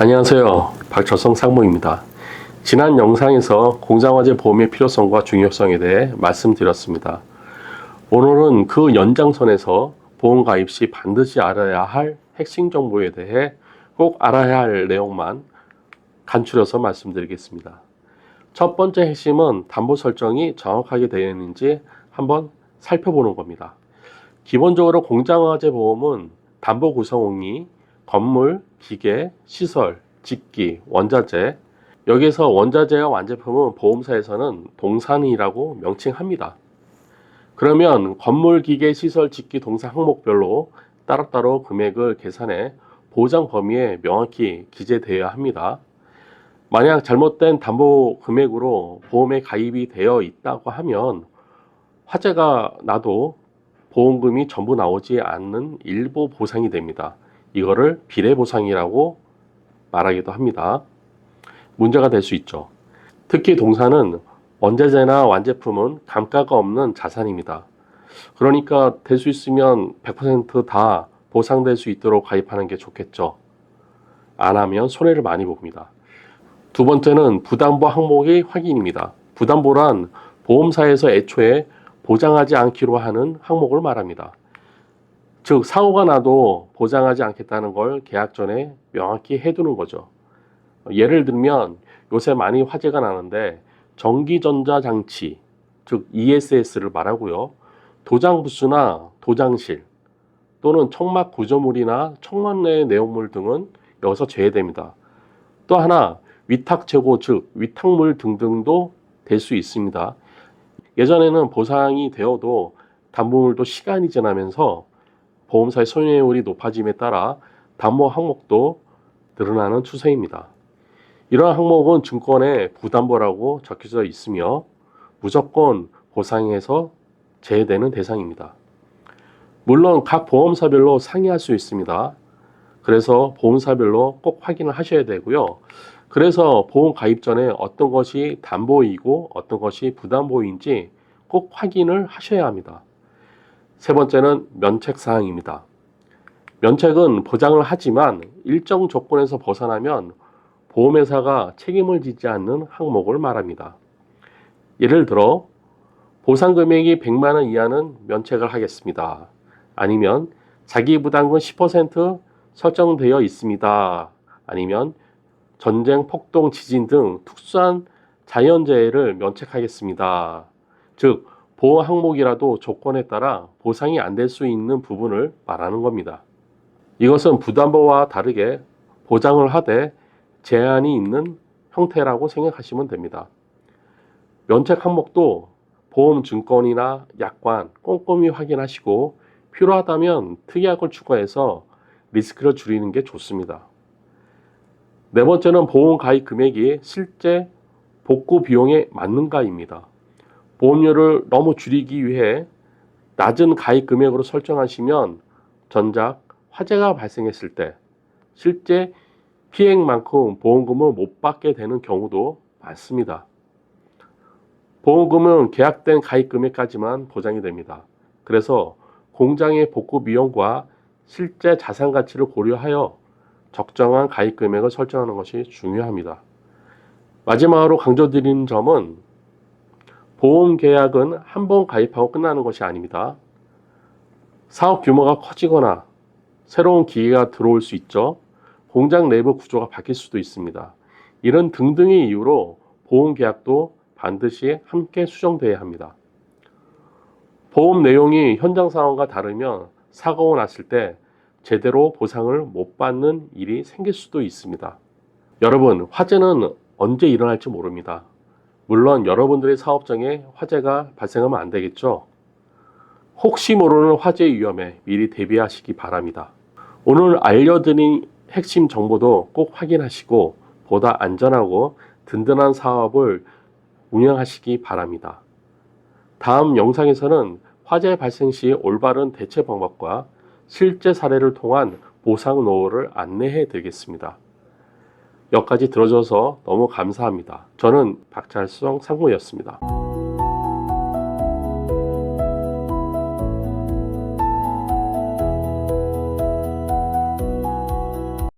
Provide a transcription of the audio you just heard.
안녕하세요. 박철성 상무입니다. 지난 영상에서 공장화재 보험의 필요성과 중요성에 대해 말씀드렸습니다. 오늘은 그 연장선에서 보험 가입 시 반드시 알아야 할 핵심 정보에 대해 꼭 알아야 할 내용만 간추려서 말씀드리겠습니다. 첫 번째 핵심은 담보 설정이 정확하게 되어 있는지 한번 살펴보는 겁니다. 기본적으로 공장화재 보험은 담보 구성원이 건물, 기계, 시설, 직기, 원자재 여기서 원자재와 완제품은 보험사에서는 동산이라고 명칭합니다. 그러면 건물, 기계, 시설, 직기, 동산 항목별로 따로따로 금액을 계산해 보장 범위에 명확히 기재되어야 합니다. 만약 잘못된 담보 금액으로 보험에 가입이 되어 있다고 하면 화재가 나도 보험금이 전부 나오지 않는 일부 보상이 됩니다. 이거를 비례 보상이라고 말하기도 합니다. 문제가 될 수 있죠. 특히 동사는 원자재나 완제품은 감가가 없는 자산입니다. 그러니까 될 수 있으면 100%다 보상될 수 있도록 가입하는 게 좋겠죠. 안 하면 손해를 많이 봅니다. 두 번째는 부담보 항목의 확인입니다. 부담보란 보험사에서 애초에 보장하지 않기로 하는 항목을 말합니다. 즉 사고가 나도 보장하지 않겠다는 걸 계약 전에 명확히 해두는 거죠. 예를 들면 요새 많이 화재가 나는데 전기전자 장치 즉 ESS를 말하고요. 도장 부스나 도장실 또는 청막 구조물이나 청막 내의 내용물 등은 여기서 제외됩니다. 또 하나 위탁 재고 즉 위탁물 등등도 될 수 있습니다. 예전에는 보상이 되어도 담보물도 시간이 지나면서 보험사의 손해율이 높아짐에 따라 담보 항목도 늘어나는 추세입니다. 이러한 항목은 증권의 부담보라고 적혀져 있으며 무조건 보상에서 제외되는 대상입니다. 물론 각 보험사별로 상이할 수 있습니다. 그래서 보험사별로 꼭 확인을 하셔야 되고요. 그래서 보험 가입 전에 어떤 것이 담보이고 어떤 것이 부담보인지 꼭 확인을 하셔야 합니다. 세 번째는 면책 사항입니다. 면책은 보장을 하지만 일정 조건에서 벗어나면 보험회사가 책임을 지지 않는 항목을 말합니다. 예를 들어 보상 금액이 100만 원 이하는 면책을 하겠습니다. 아니면 자기 부담금 10% 설정되어 있습니다. 아니면 전쟁, 폭동, 지진 등 특수한 자연재해를 면책하겠습니다. 즉 보호 항목이라도 조건에 따라 보상이 안 될 수 있는 부분을 말하는 겁니다. 이것은 부담보와 다르게 보장을 하되 제한이 있는 형태라고 생각하시면 됩니다. 면책 항목도 보험 증권이나 약관 꼼꼼히 확인하시고 필요하다면 특약을 추가해서 리스크를 줄이는 게 좋습니다. 네 번째는 보험 가입 금액이 실제 복구 비용에 맞는가입니다. 보험료를 너무 줄이기 위해 낮은 가입 금액으로 설정하시면 전작 화재가 발생했을 때 실제 피해만큼 보험금을 못 받게 되는 경우도 많습니다. 보험금은 계약된 가입 금액까지만 보장이 됩니다. 그래서 공장의 복구 비용과 실제 자산 가치를 고려하여 적정한 가입 금액을 설정하는 것이 중요합니다. 마지막으로 강조드리는 점은 보험 계약은 한 번 가입하고 끝나는 것이 아닙니다. 사업 규모가 커지거나 새로운 기계가 들어올 수 있죠. 공장 내부 구조가 바뀔 수도 있습니다. 이런 등등의 이유로 보험 계약도 반드시 함께 수정돼야 합니다. 보험 내용이 현장 상황과 다르면 사고가 났을 때 제대로 보상을 못 받는 일이 생길 수도 있습니다. 여러분, 화재는 언제 일어날지 모릅니다. 물론 여러분들의 사업장에 화재가 발생하면 안 되겠죠. 혹시 모르는 화재 위험에 미리 대비하시기 바랍니다. 오늘 알려드린 핵심 정보도 꼭 확인하시고 보다 안전하고 든든한 사업을 운영하시기 바랍니다. 다음 영상에서는 화재 발생 시 올바른 대처 방법과 실제 사례를 통한 보상 노하우를 안내해 드리겠습니다. 여기까지 들어줘서 너무 감사합니다. 저는 박철성 상무였습니다.